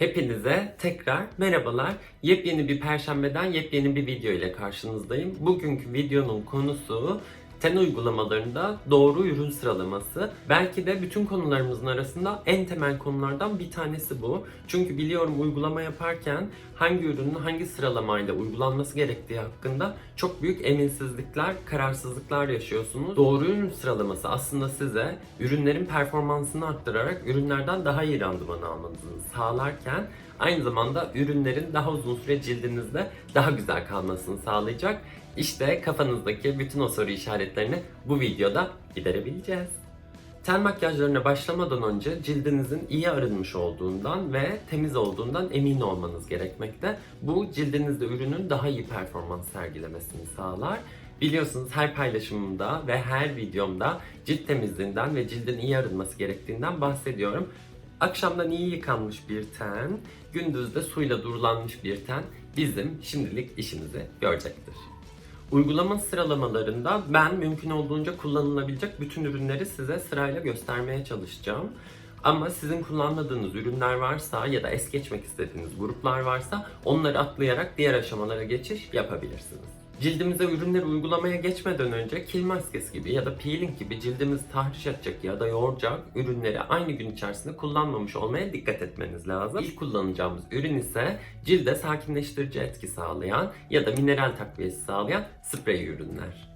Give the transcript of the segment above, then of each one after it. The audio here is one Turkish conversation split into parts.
Hepinize tekrar merhabalar. Yepyeni bir perşembeden yepyeni bir video ile karşınızdayım. Bugünkü videonun konusu ten uygulamalarında doğru ürün sıralaması. Belki de bütün konularımızın arasında en temel konulardan bir tanesi bu. Çünkü biliyorum uygulama yaparken hangi ürünün hangi sıralamayla uygulanması gerektiği hakkında çok büyük eminsizlikler, kararsızlıklar yaşıyorsunuz. Doğru ürün sıralaması aslında size ürünlerin performansını arttırarak ürünlerden daha iyi randıman almanızı sağlarken aynı zamanda ürünlerin daha uzun süre cildinizde daha güzel kalmasını sağlayacak. İşte kafanızdaki bütün o soru işaretlerini bu videoda giderebileceğiz. Ten makyajlarına başlamadan önce cildinizin iyi arınmış olduğundan ve temiz olduğundan emin olmanız gerekmekte. Bu cildinizde ürünün daha iyi performans sergilemesini sağlar. Biliyorsunuz her paylaşımımda ve her videomda cilt temizliğinden ve cildin iyi arınması gerektiğinden bahsediyorum. Akşamdan iyi yıkanmış bir ten, gündüzde suyla durulanmış bir ten bizim şimdilik işimizi görecektir. Uygulama sıralamalarında ben mümkün olduğunca kullanılabilecek bütün ürünleri size sırayla göstermeye çalışacağım. Ama sizin kullanmadığınız ürünler varsa ya da es geçmek istediğiniz gruplar varsa onları atlayarak diğer aşamalara geçiş yapabilirsiniz. Cildimize ürünleri uygulamaya geçmeden önce kil maskesi gibi ya da peeling gibi cildimizi tahriş edecek ya da yoracak ürünleri aynı gün içerisinde kullanmamış olmaya dikkat etmeniz lazım. İlk kullanacağımız ürün ise cilde sakinleştirici etki sağlayan ya da mineral takviyesi sağlayan sprey ürünler.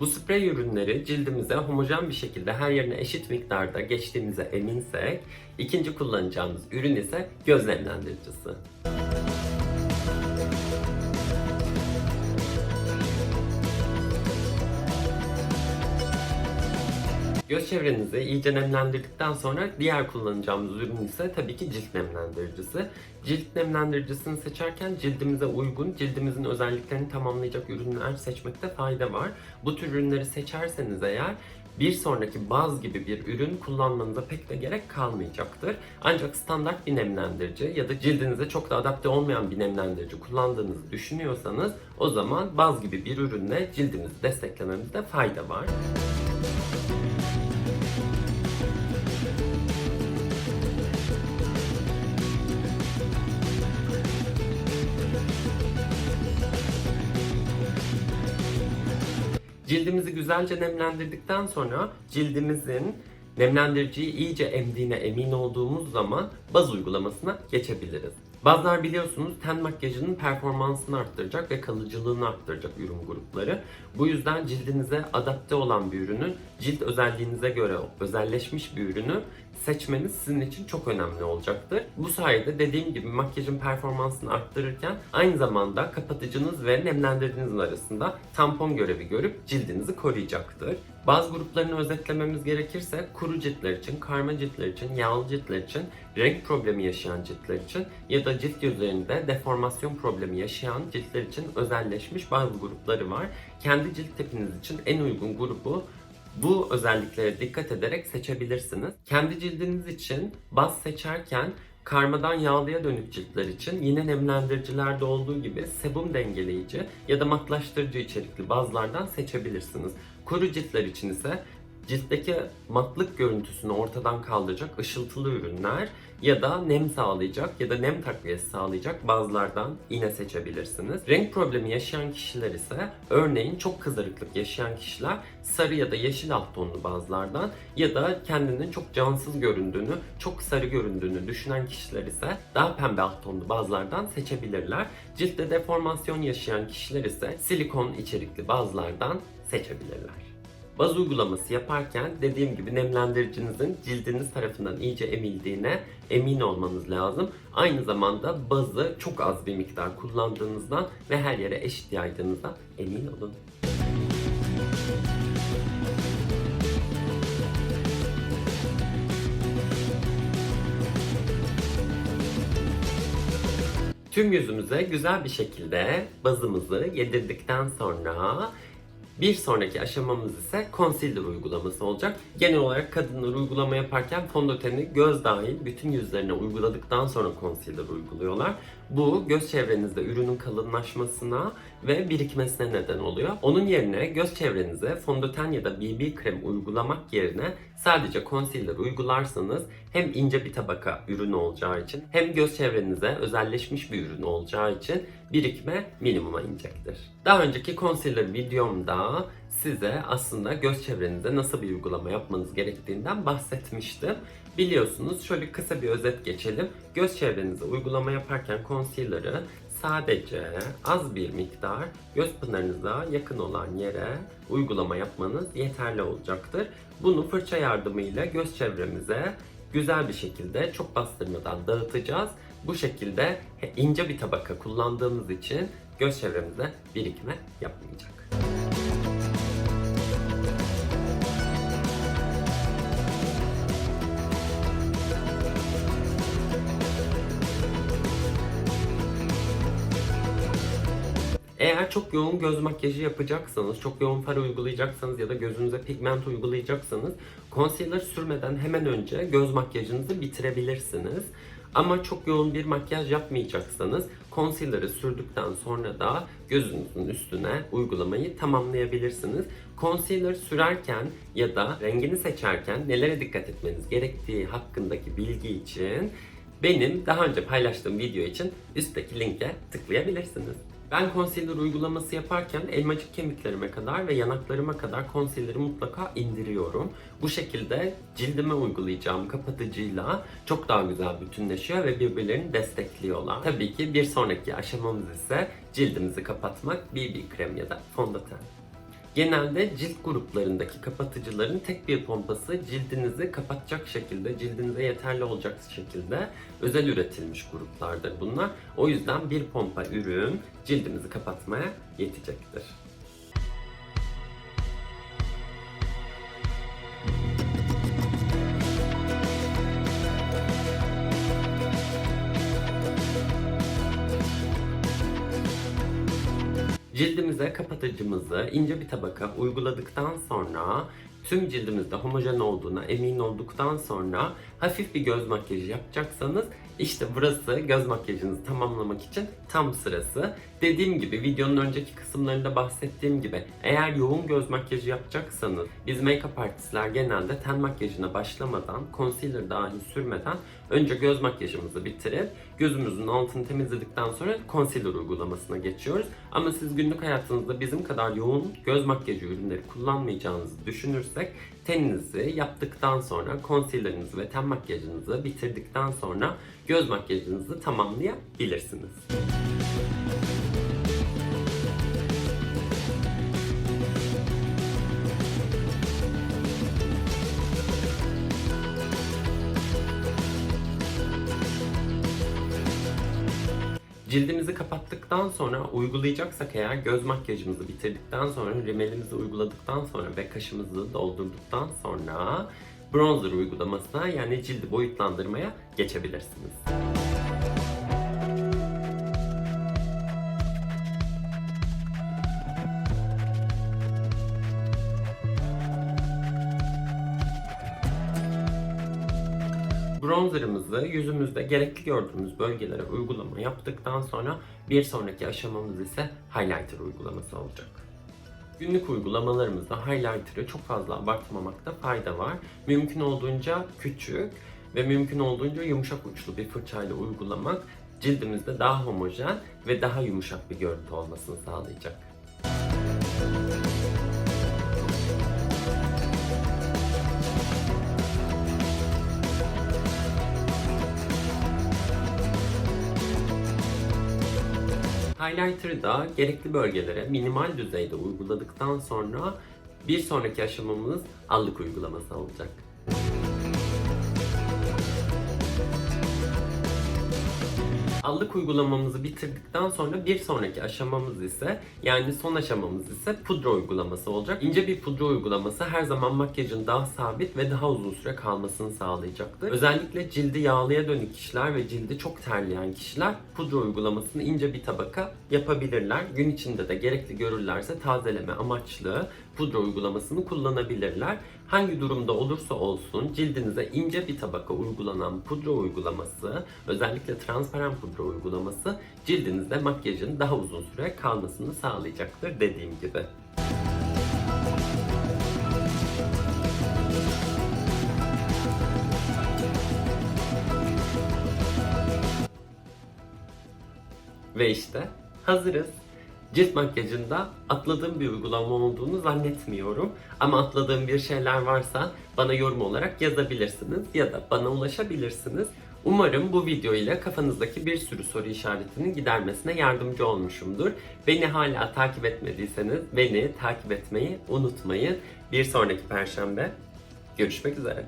Bu sprey ürünleri cildimize homojen bir şekilde her yerine eşit miktarda geçtiğimize eminsek, ikinci kullanacağımız ürün ise göz nemlendiricisi. Göz çevrenizi iyice nemlendirdikten sonra diğer kullanacağımız ürün ise tabii ki cilt nemlendiricisi. Cilt nemlendiricisini seçerken cildimize uygun, cildimizin özelliklerini tamamlayacak ürünler seçmekte fayda var. Bu tür ürünleri seçerseniz eğer bir sonraki baz gibi bir ürün kullanmanıza pek de gerek kalmayacaktır. Ancak standart bir nemlendirici ya da cildinize çok da adapte olmayan bir nemlendirici kullandığınızı düşünüyorsanız o zaman baz gibi bir ürünle cildimizi desteklememizde fayda var. Cildimizi güzelce nemlendirdikten sonra cildimizin nemlendiriciyi iyice emdiğine emin olduğumuz zaman baz uygulamasına geçebiliriz. Bazılar biliyorsunuz ten makyajının performansını arttıracak ve kalıcılığını arttıracak ürün grupları. Bu yüzden cildinize adapte olan bir ürünün cilt özelliğinize göre özelleşmiş bir ürünü seçmeniz sizin için çok önemli olacaktır. Bu sayede dediğim gibi makyajın performansını arttırırken aynı zamanda kapatıcınız ve nemlendirdiğinizin arasında tampon görevi görüp cildinizi koruyacaktır. Bazı gruplarını özetlememiz gerekirse kuru ciltler için, karma ciltler için, yağlı ciltler için, renk problemi yaşayan ciltler için ya da cilt üzerinde deformasyon problemi yaşayan ciltler için özelleşmiş bazı grupları var. Kendi cilt tipiniz için en uygun grubu bu özelliklere dikkat ederek seçebilirsiniz. Kendi cildiniz için baz seçerken karmadan yağlıya dönük ciltler için yine nemlendiricilerde olduğu gibi sebum dengeleyici ya da matlaştırıcı içerikli bazlardan seçebilirsiniz. Kuru ciltler için ise ciltteki matlık görüntüsünü ortadan kaldıracak ışıltılı ürünler ya da nem sağlayacak ya da nem takviyesi sağlayacak bazılardan yine seçebilirsiniz. Renk problemi yaşayan kişiler ise örneğin çok kızarıklık yaşayan kişiler sarı ya da yeşil alt tonlu bazlardan ya da kendinin çok cansız göründüğünü, çok sarı göründüğünü düşünen kişiler ise daha pembe alt tonlu bazlardan seçebilirler. Ciltte deformasyon yaşayan kişiler ise silikon içerikli bazlardan seçebilirler. Baz uygulaması yaparken dediğim gibi nemlendiricinizin cildiniz tarafından iyice emildiğine emin olmanız lazım. Aynı zamanda bazı çok az bir miktar kullandığınızdan ve her yere eşit yaydığınızdan emin olun. Tüm yüzümüze güzel bir şekilde bazımızı yedirdikten sonra Bir sonraki aşamamız ise concealer uygulaması olacak. Genel olarak kadınlar uygulama yaparken fondöteni göz dahil bütün yüzlerine uyguladıktan sonra concealer uyguluyorlar. Bu göz çevrenizde ürünün kalınlaşmasına ve birikmesine neden oluyor. Onun yerine göz çevrenize fondöten ya da BB krem uygulamak yerine sadece concealer uygularsanız hem ince bir tabaka ürün olacağı için hem göz çevrenize özelleşmiş bir ürün olacağı için birikme minimuma inecektir. Daha önceki concealer videomda size aslında göz çevrenize nasıl bir uygulama yapmanız gerektiğinden bahsetmiştim. Biliyorsunuz şöyle kısa bir özet geçelim. Göz çevrenize uygulama yaparken concealer'ı sadece az bir miktar göz pınarınıza yakın olan yere uygulama yapmanız yeterli olacaktır. Bunu fırça yardımıyla göz çevremize güzel bir şekilde çok bastırmadan dağıtacağız. Bu şekilde ince bir tabaka kullandığımız için göz çevremize birikme yapmayacak. Eğer çok yoğun göz makyajı yapacaksanız, çok yoğun far uygulayacaksanız ya da gözünüze pigment uygulayacaksanız concealer sürmeden hemen önce göz makyajınızı bitirebilirsiniz. Ama çok yoğun bir makyaj yapmayacaksanız concealer'ı sürdükten sonra da gözünüzün üstüne uygulamayı tamamlayabilirsiniz. Concealer sürerken ya da rengini seçerken nelere dikkat etmeniz gerektiği hakkındaki bilgi için benim daha önce paylaştığım video için üstteki linke tıklayabilirsiniz. Ben concealer uygulaması yaparken elmacık kemiklerime kadar ve yanaklarıma kadar concealer'ı mutlaka indiriyorum. Bu şekilde cildime uygulayacağım kapatıcıyla çok daha güzel bütünleşiyor ve birbirlerini destekliyorlar. Tabii ki bir sonraki aşamamız ise cildimizi kapatmak BB krem ya da fondöten. Genelde cilt gruplarındaki kapatıcıların tek bir pompası cildinizi kapatacak şekilde, cildinize yeterli olacak şekilde özel üretilmiş gruplardır bunlar. O yüzden bir pompa ürün cildimizi kapatmaya yetecektir. Cildimize kapatıcımızı ince bir tabaka uyguladıktan sonra tüm cildimizde homojen olduğuna emin olduktan sonra hafif bir göz makyajı yapacaksanız işte burası göz makyajınızı tamamlamak için tam sırası. Dediğim gibi videonun önceki kısımlarında bahsettiğim gibi eğer yoğun göz makyajı yapacaksanız biz make-up artistler genelde ten makyajına başlamadan concealer dahi sürmeden önce göz makyajımızı bitirip gözümüzün altını temizledikten sonra concealer uygulamasına geçiyoruz. Ama siz günlük hayatınızda bizim kadar yoğun göz makyajı ürünleri kullanmayacağınızı düşünürsek teninizi yaptıktan sonra concealerınızı ve ten makyajınızı bitirdikten sonra göz makyajınızı tamamlayabilirsiniz. Cildimizi kapattıktan sonra uygulayacaksak eğer göz makyajımızı bitirdikten sonra rimelimizi uyguladıktan sonra ve kaşımızı doldurduktan sonra bronzer uygulamasına yani cildi boyutlandırmaya geçebilirsiniz. Bronzerımızı yüzümüzde gerekli gördüğümüz bölgelere uygulama yaptıktan sonra bir sonraki aşamamız ise highlighter uygulaması olacak. Günlük uygulamalarımızda highlighter'ı çok fazla abartmamakta fayda var. Mümkün olduğunca küçük ve mümkün olduğunca yumuşak uçlu bir fırçayla uygulamak cildimizde daha homojen ve daha yumuşak bir görüntü olmasını sağlayacak. Highlighter'ı da gerekli bölgelere minimal düzeyde uyguladıktan sonra bir sonraki aşamamız allık uygulaması olacak. Allık uygulamamızı bitirdikten sonra bir sonraki aşamamız ise yani son aşamamız ise pudra uygulaması olacak. İnce bir pudra uygulaması her zaman makyajın daha sabit ve daha uzun süre kalmasını sağlayacaktır. Özellikle cildi yağlıya dönük kişiler ve cildi çok terleyen kişiler pudra uygulamasını ince bir tabaka yapabilirler. Gün içinde de gerekli görürlerse tazeleme amaçlı pudra uygulamasını kullanabilirler. Hangi durumda olursa olsun cildinize ince bir tabaka uygulanan pudra uygulaması, özellikle transparan pudra uygulaması cildinizde makyajın daha uzun süre kalmasını sağlayacaktır dediğim gibi. Ve işte hazırız. Cilt makyajında atladığım bir uygulama olduğunu zannetmiyorum. Ama atladığım bir şeyler varsa bana yorum olarak yazabilirsiniz ya da bana ulaşabilirsiniz. Umarım bu video ile kafanızdaki bir sürü soru işaretinin gidermesine yardımcı olmuşumdur. Beni hala takip etmediyseniz beni takip etmeyi unutmayın. Bir sonraki perşembe görüşmek üzere.